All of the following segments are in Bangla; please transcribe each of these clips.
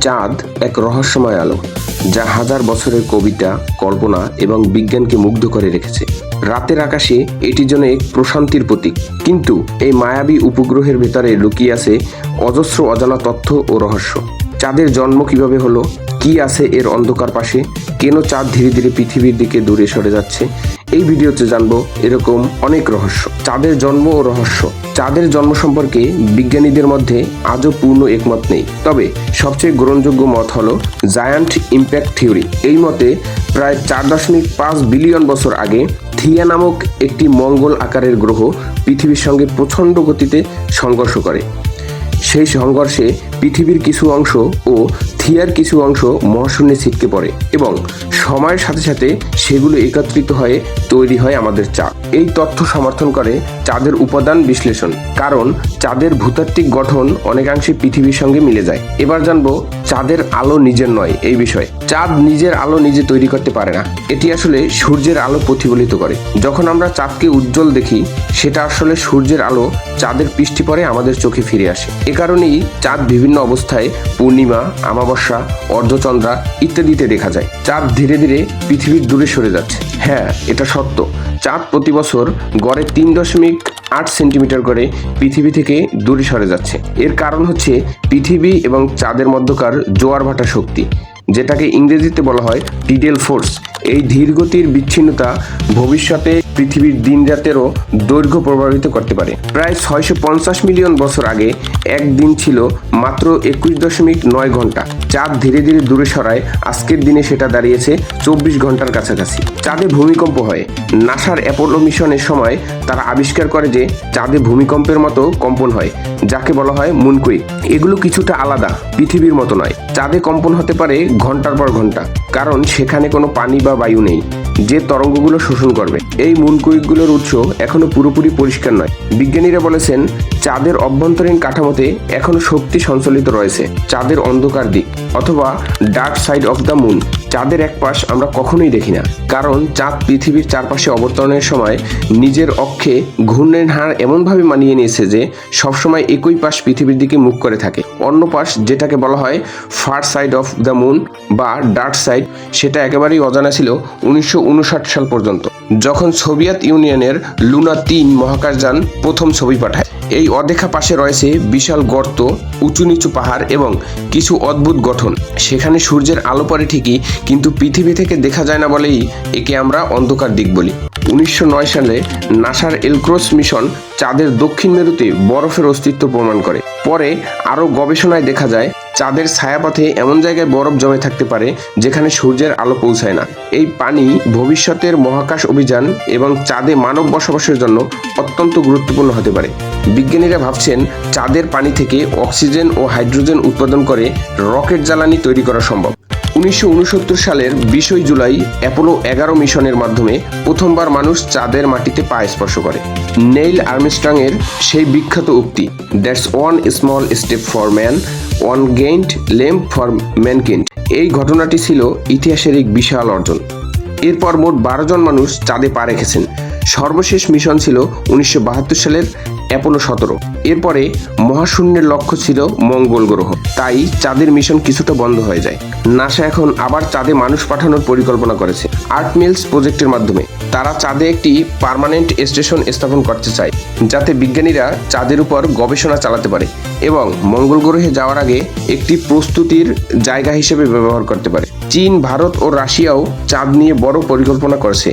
চাঁদ এক রহস্যময় আলো, যা হাজার বছরের কবিতা, কল্পনা এবং বিজ্ঞানকে মুগ্ধ করে রেখেছে। রাতের আকাশে এটি যেন এক প্রশান্তির প্রতীক। কিন্তু এই মায়াবী উপগ্রহের ভেতরে লুকিয়ে আছে অজস্র অজানা তথ্য ও রহস্য। চাঁদের জন্ম কীভাবে হলো, কি আছে এর অন্ধকার পাশে, কেন চাঁদ ধীরে ধীরে পৃথিবীর দিকে দূরে সরে যাচ্ছে এই ভিডিওতে জানব এরকম অনেক রহস্য। চাঁদের জন্ম ও রহস্য। চাঁদের জন্ম সম্পর্কে বিজ্ঞানীদের মধ্যে আজও পূর্ণ একমত নেই। তবে সবচেয়ে গ্রহণযোগ্য মত হলো জায়ান্ট ইম্প্যাক্ট থিওরি এই মতে প্রায় চার দশমিক পাঁচ বিলিয়ন বছর আগে থিয়া নামক একটি মঙ্গল আকারের গ্রহ পৃথিবীর সঙ্গে প্রচণ্ড গতিতে সংঘর্ষ করে। সেই সংঘর্ষে পৃথিবীর কিছু অংশ ও থিয়ার কিছু অংশ মহাশূন্যে ছিটকে পড়ে এবং সময়ের সাথে সাথে সেগুলো একত্রিত হয়ে তৈরি হয় আমাদের চাঁদ। এই তথ্য সমর্থন করে চাঁদের উপাদান বিশ্লেষণ। কারণ চাঁদের ভূতাত্ত্বিক গঠন অনেকাংশে পৃথিবীর সঙ্গে মিলে যায়। এবার জানব চাঁদের আলো নিজের নয়, এই বিষয়ে। চাঁদ নিজের আলো নিজে তৈরি করতে পারে না। এটি আসলে সূর্যের আলো প্রতিফলিত করে। যখন আমরা চাঁদকে উজ্জ্বল দেখি, সেটা আসলে সূর্যের আলো চাঁদের পৃষ্ঠি পরে আমাদের চোখে ফিরে আসে। এ কারণেই চাঁদ বিভিন্ন অবস্থায় পূর্ণিমা আমাবস্যা অর্ধচন্দ্রা ইত্যাদিতে দেখা যায়। চাঁদ ধীরে ধীরে পৃথিবীর দূরে সরে যাচ্ছে। হ্যাঁ এটা সত্য। চাঁদ প্রতি বছর গড়ে তিন দশমিক আট সেন্টিমিটার করে পৃথিবী থেকে দূরে সরে যাচ্ছে। এর কারণ হচ্ছে পৃথিবী এবং চাঁদের মধ্যকার জোয়ার ভাটা শক্তি, যেটাকে ইংরেজিতে বলা হয় টিডেল ফোর্স এই ধীরগতির বিচ্ছিন্নতা ভবিষ্যতে পৃথিবীর দিনরাতেরও দৈর্ঘ্য প্রভাবিত করতে পারে। প্রায় ছয়শো পঞ্চাশ মিলিয়ন বছর আগে একদিন ছিল মাত্র একুশ দশমিক নয় ঘণ্টা। চাঁদ ধীরে ধীরে দূরে সরায়, আজকের দিনে সেটা দাঁড়িয়েছে চব্বিশ ঘণ্টার কাছাকাছি। চাঁদে ভূমিকম্প হয়। নাসার অ্যাপোলো মিশনের সময় তারা আবিষ্কার করে যে চাঁদে ভূমিকম্পের মতো কম্পন হয়, যাকে বলা হয় মুনকুইক এগুলো কিছুটা আলাদা, পৃথিবীর মতো নয়। চাঁদে কম্পন হতে পারে ঘণ্টার পর ঘণ্টা, কারণ সেখানে কোনো পানি বা বায়ু নেই। যে তরঙ্গগুলো শোষণ করবে। এই মুনকুইকগুলোর উৎস এখনও পুরোপুরি পরিষ্কার নয়। বিজ্ঞানীরা বলেছেন চাঁদের অভ্যন্তরীণ কাঠামোতে এখনও শক্তি সঞ্চালিত রয়েছে, চাঁদের অন্ধকার দিক, অথবা dark side of the moon. চাঁদের এক পাশ আমরা কখনোই দেখি না, কারণ চাঁদ পৃথিবীর চারপাশে অবতরণের সময় নিজের অক্ষে ঘূর্ণের হার এমনভাবে মানিয়ে নিয়েছে যে সবসময় একই পাশ পৃথিবীর দিকে মুখ করে থাকে। অন্য পাশ, যেটাকে বলা হয় far side of the moon বা ডার্ক সাইড, সেটা একেবারেই অজানা ছিল উনিশশো উনষাট সাল পর্যন্ত। যখন সোভিয়েত ইউনিয়নের লুনা তিন মহাকাশযান প্রথম ছবি পাঠায় এই অদেখা পাশে রয়েছে বিশাল গর্ত, উঁচু নিচু পাহাড় এবং কিছু অদ্ভুত গঠন। সেখানে সূর্যের আলো পড়ে ঠিকই, কিন্তু পৃথিবী থেকে দেখা যায় না বলেই একে আমরা অন্ধকার দিক বলি। উনিশশো নয় সালে নাসার এলক্রোস মিশন চাঁদের দক্ষিণ মেরুতে বরফের অস্তিত্ব প্রমাণ করে। পরে আরও গবেষণায় দেখা যায় চাঁদের ছায়াপথে এমন জায়গায় বরফ জমে থাকতে পারে যেখানে সূর্যের আলো পৌঁছায় না। এই পানি ভবিষ্যতের মহাকাশ অভিযান এবং চাঁদে মানব বসবাসের জন্য অত্যন্ত গুরুত্বপূর্ণ হতে পারে। বিজ্ঞানীরা ভাবছেন, চাঁদের পানি থেকে অক্সিজেন ও হাইড্রোজেন উৎপাদন করে রকেট জ্বালানি তৈরি করা সম্ভব। উনিশশো সালের বিশই জুলাই অ্যাপোলো এগারো মিশনের মাধ্যমে প্রথমবার মানুষ চাঁদের মাটিতে পা স্পর্শ করে। নেইল আর্মস্ট্রং এর সেই বিখ্যাত উক্তি that's one small step for man one giant leap for mankind এই ঘটনাটি ছিল ইতিহাসের এক বিশাল অর্জন। এরপর মোট বারো জন মানুষ চাঁদে পা রেখেছেন। সর্বশেষ মিশন ছিল উনিশশো বাহাত্তর সালের অ্যাপোলো সতেরো। এরপরে মহাশূন্যের লক্ষ্য ছিল মঙ্গল গ্রহ। তাই চাঁদের মিশন কিছুটা বন্ধ হয়ে যায়। নাসা এখন আবার চাঁদে মানুষ পাঠানোর পরিকল্পনা করেছে। আর্ট মিলস প্রজেক্টের মাধ্যমে। তারা চাঁদে একটি পার্মানেন্ট স্টেশন স্থাপন করতে চায়, যাতে বিজ্ঞানীরা চাঁদের উপর গবেষণা চালাতে পারে এবং মঙ্গল গ্রহে যাওয়ার আগে একটি প্রস্তুতির জায়গা হিসেবে ব্যবহার করতে পারে। চীন, ভারত ও রাশিয়াও চাঁদ নিয়ে বড় পরিকল্পনা করেছে।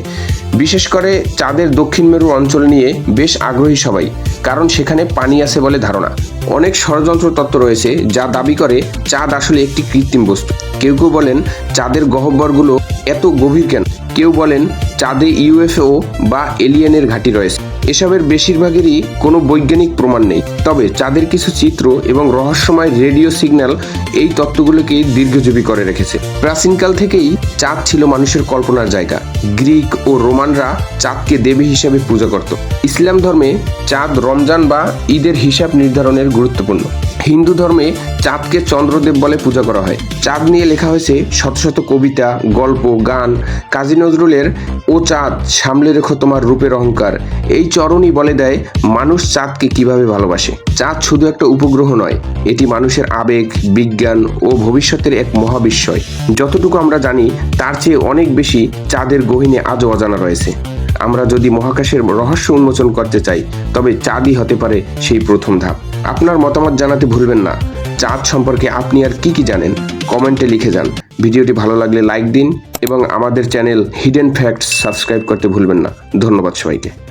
বিশেষ করে চাঁদের দক্ষিণ মেরু অঞ্চল নিয়ে বেশ আগ্রহী সবাই, কারণ সেখানে পানি আছে বলে ধারণা। অনেক ষড়যন্ত্র তত্ত্ব রয়েছে যা দাবি করে চাঁদ আসলে একটি কৃত্রিম বস্তু। কেউ কেউ বলেন, চাঁদের গহব্বরগুলো এত গভীর কেন? কেউ বলেন চাঁদে ইউএফও বা এলিয়েনের ঘাঁটি রয়েছে। এসবের বেশিরভাগেরই কোনো বৈজ্ঞানিক প্রমাণ নেই। তবে চাঁদের কিছু চিত্র এবং রহস্যময় রেডিও সিগন্যাল এই তত্ত্বগুলোকে দীর্ঘজীবী করে রেখেছে। প্রাচীনকাল থেকেই চাঁদ ছিল মানুষের কল্পনার জায়গা। গ্রিক ও রোমানরা চাঁদকে দেবী হিসেবে পূজা করত। ইসলাম ধর্মে চাঁদ রমজান বা ঈদের হিসাব নির্ধারণের গুরুত্বপূর্ণ। হিন্দু ধর্মে চাঁদকে চন্দ্রদেব বলে পূজা করা হয়। চাঁদ নিয়ে লেখা হয়েছে শত শত কবিতা, গল্প, গান। কাজী নজরুলের, ও চাঁদ, সামলে রেখো তোমার রূপের অহংকার। এই চরণই বলে দেয়, মানুষ চাঁদকে কীভাবে ভালোবাসে? চাঁদ শুধু একটা উপগ্রহ নয়, এটি মানুষের আবেগ, বিজ্ঞান ও ভবিষ্যতের এক মহাবিস্ময়। যতটুকু আমরা জানি, তার চেয়ে অনেক বেশি চাঁদের গহিনে আজও অজানা রয়েছে। আমরা যদি মহাকাশের রহস্য উন্মোচন করতে চাই, তবে চাঁদই হতে পারে সেই প্রথম ধাপ। আপনার মতামত জানাতে ভুলবেন না। চাঁদ সম্পর্কে আপনি আর কি কি জানেন, কমেন্টে লিখে যান। ভিডিওটি ভালো লাগলে লাইক দিন এবং আমাদের চ্যানেল হিডেন ফ্যাক্টস সাবস্ক্রাইব করতে ভুলবেন না। ধন্যবাদ সবাইকে।